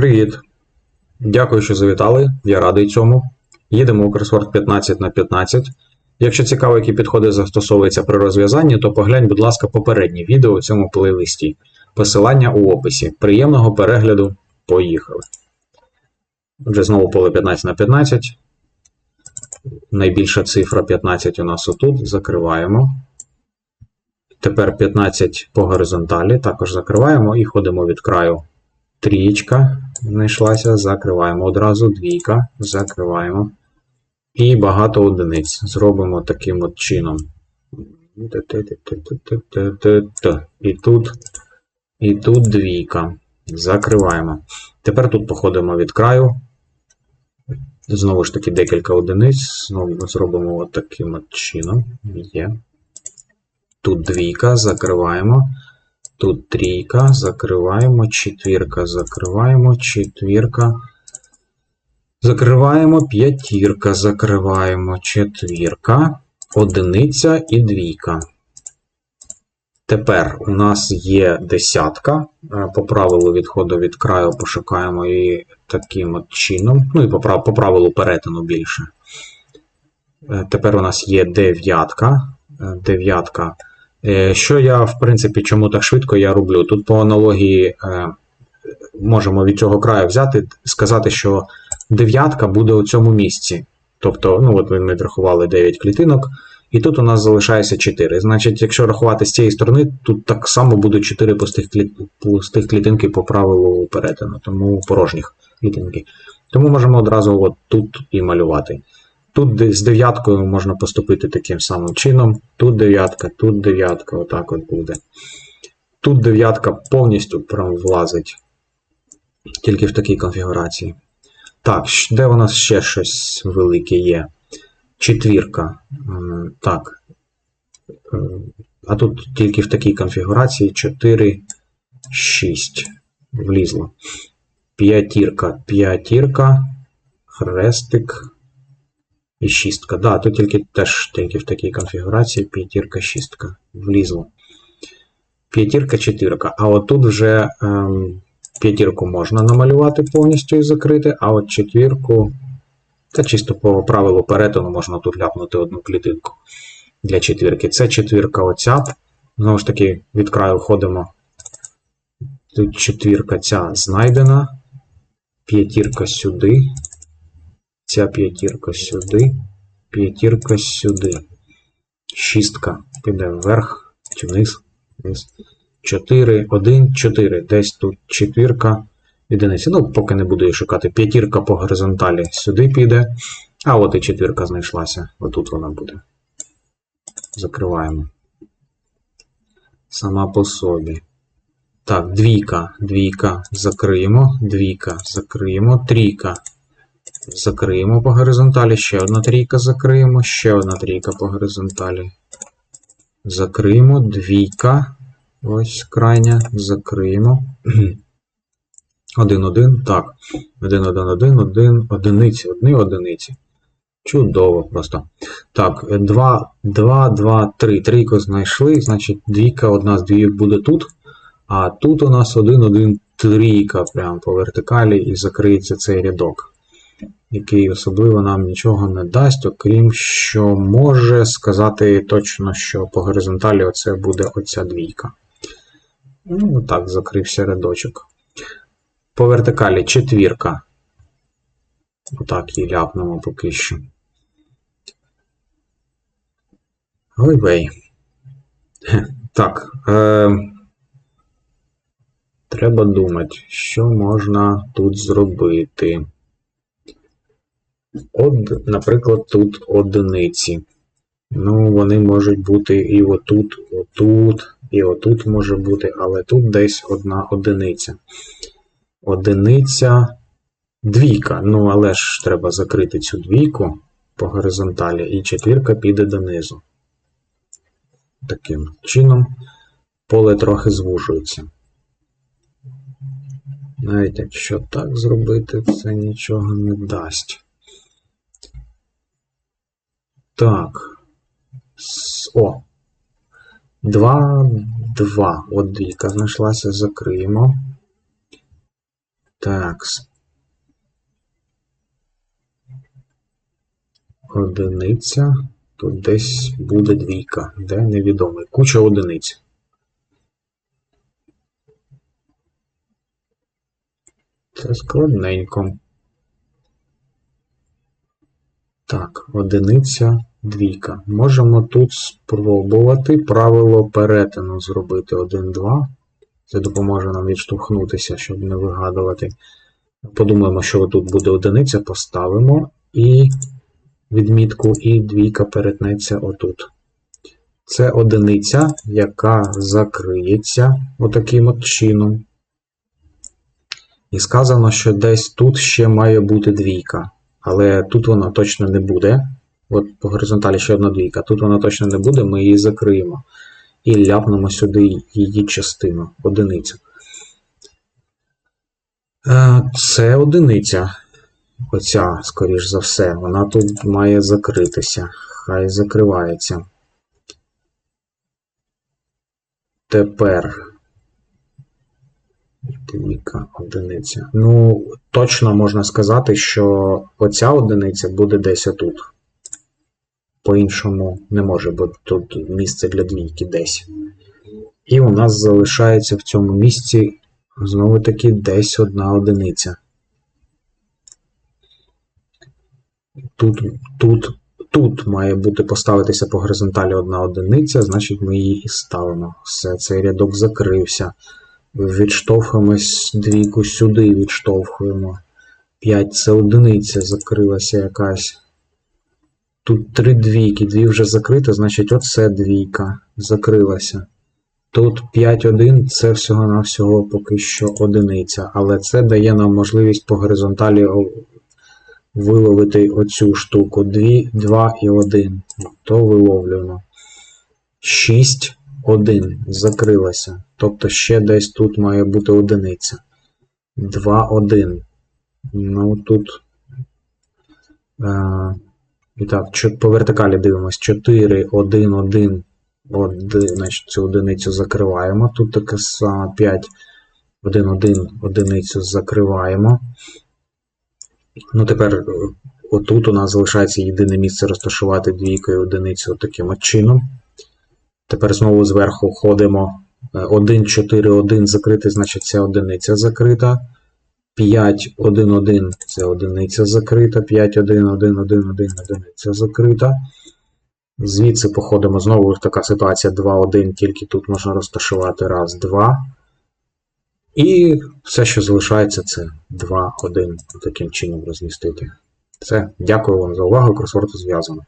Привіт! Дякую, що завітали. Я радий цьому. Їдемо у кросворд 15 на 15. Якщо цікаво, які підходи застосовуються при розв'язанні, то поглянь, будь ласка, попереднє відео у цьому плейлисті. Посилання у описі. Приємного перегляду. Поїхали. Отже, знову поле 15 на 15. Найбільша цифра 15 у нас отут. Закриваємо. Тепер 15 по горизонталі. Також закриваємо і ходимо від краю. Трієчка знайшлася, закриваємо одразу, двійка, закриваємо. І багато одиниць. Зробимо таким от чином. І тут, і тут двійка. Закриваємо. Тепер тут походимо від краю. Знову ж таки, декілька одиниць. Знову зробимо от таким от чином. Є. Тут двійка, закриваємо. Тут трійка, закриваємо, четвірка, закриваємо, четвірка. Закриваємо, п'ятірка, закриваємо, четвірка, одиниця і двійка. Тепер у нас є десятка. Е, По правилу відходу від краю пошукаємо її таким от чином. Ну і по, по правилу перетину більше. Е, Тепер у нас є дев'ятка. Е, Дев'ятка. Е, Що я, в принципі, чому так швидко я роблю? Тут по аналогії е, можемо від цього краю взяти, сказати, що дев'ятка буде у цьому місці. Тобто, ну от ми рахували 9 клітинок, і тут у нас залишається 4. Значить, якщо рахувати з цієї сторони, тут так само буде 4 пустих, клі... пустих клітинки по правилу перетину, тому порожніх клітинки. Тому можемо одразу от тут і малювати. Тут з дев'яткою можна поступити таким самим чином. Тут дев'ятка, тут дев'ятка, отак от буде. Тут дев'ятка повністю прям влазить. Тільки в такій конфігурації. Так, де у нас ще щось велике є? Четвірка. Так. А тут тільки в такій конфігурації 4, 6. Влізло. П'ятірка, п'ятірка, хрестик. І шістка. Да, тут тільки теж тільки в такій конфігурації п'ятірка, шістка. Влізло. П'ятірка, четвірка. А от тут вже ем, п'ятірку можна намалювати повністю і закрити, а от четвірку. Та чисто по правилу перетину можна тут ляпнути одну клітинку для четвірки. Це четвірка оця. Знову ж таки, від краю ходимо. Тут четвірка ця знайдена. П'ятірка сюди. Ця п'ятірка сюди, п'ятірка сюди. Шістка піде вверх чи вниз. вниз. 4, 1, 4. Десь тут четвірка, одиниця. Ну, поки не буду її шукати. П'ятірка по горизонталі сюди піде. А от і четвірка знайшлася. Отут вона буде. Закриваємо. Сама по собі. Так, двійка, двійка, закриємо, двійка, закриємо, трійка. Закриємо по горизонталі. Ще одна трійка закриємо. Ще одна трійка по горизонталі. Закриємо. Двійка. Ось крайня. Закриємо. Один, один. Так. Один, один, один, один. Одиниці. Одні одиниці. Чудово просто. Так, 2, 2, 2, 3. Трійку знайшли. Значить, двійка, одна з двійок буде тут. А тут у нас 1, 1, трійка. Прямо по вертикалі і закриється цей рядок який особливо нам нічого не дасть, окрім що може сказати точно, що по горизонталі оце буде оця двійка. Ну, так, закрився рядочок. По вертикалі четвірка. Отак її ляпнемо поки що. Ой-вей. Так. Е, треба думати, що можна тут зробити. Од, наприклад, тут одиниці. Ну, вони можуть бути і отут, отут, і отут може бути, але тут десь одна одиниця. Одиниця, двійка. Ну, але ж треба закрити цю двійку по горизонталі, і четвірка піде донизу. Таким чином, поле трохи звужується. Навіть якщо так зробити, це нічого не дасть. Так. О. 2, 2. От двійка знайшлася, закриємо. Так. Одиниця. Тут десь буде двійка. Де невідомий. Куча одиниць. Це складненько. Так, одиниця, двійка. Можемо тут спробувати правило перетину зробити 1-2. Це допоможе нам відштовхнутися, щоб не вигадувати. Подумаємо, що тут буде одиниця, поставимо і відмітку, і двійка перетнеться отут. Це одиниця, яка закриється отаким от чином. І сказано, що десь тут ще має бути двійка. Але тут вона точно не буде. От по горизонталі ще одна двійка. Тут вона точно не буде, ми її закриємо. І ляпнемо сюди її частину, одиницю. Е, Це одиниця. Оця, скоріш за все, вона тут має закритися. Хай закривається. Тепер. Двійка, одиниця. Ну, точно можна сказати, що оця одиниця буде десь отут. По-іншому не може бути тут місце для двійки десь. І у нас залишається в цьому місці знову таки десь одна одиниця. Тут, тут, тут має бути поставитися по горизонталі одна одиниця, значить ми її і ставимо. Все, цей рядок закрився. Відштовхуємось двійку сюди, відштовхуємо. 5 це одиниця закрилася якась. Тут три двійки, дві вже закриті, значить оце двійка закрилася. Тут 5-1 це всього-навсього поки що одиниця, але це дає нам можливість по горизонталі виловити оцю штуку. 2, 2 і 1. То виловлюємо. 6, 1 закрилася. Тобто ще десь тут має бути одиниця. 2, 1. Ну тут. Е, і так, по вертикалі дивимось. 4, 1, 1. Один, значить, цю одиницю закриваємо. Тут таке саме 5, 1, 1 одиницю закриваємо. Ну, тепер е, отут у нас залишається єдине місце розташувати двійкою одиницю таким от чином. Тепер знову зверху ходимо. 1, 4, 1 закритий, значить ця одиниця закрита. 5, 1, 1 це одиниця закрита. 5, 1, 1, 1, 1 одиниця закрита. Звідси походимо знову така ситуація 2, 1, тільки тут можна розташувати раз, 2. І все, що залишається, це 2, 1. Таким чином розмістити. Все. Дякую вам за увагу. Кросворд зв'язано.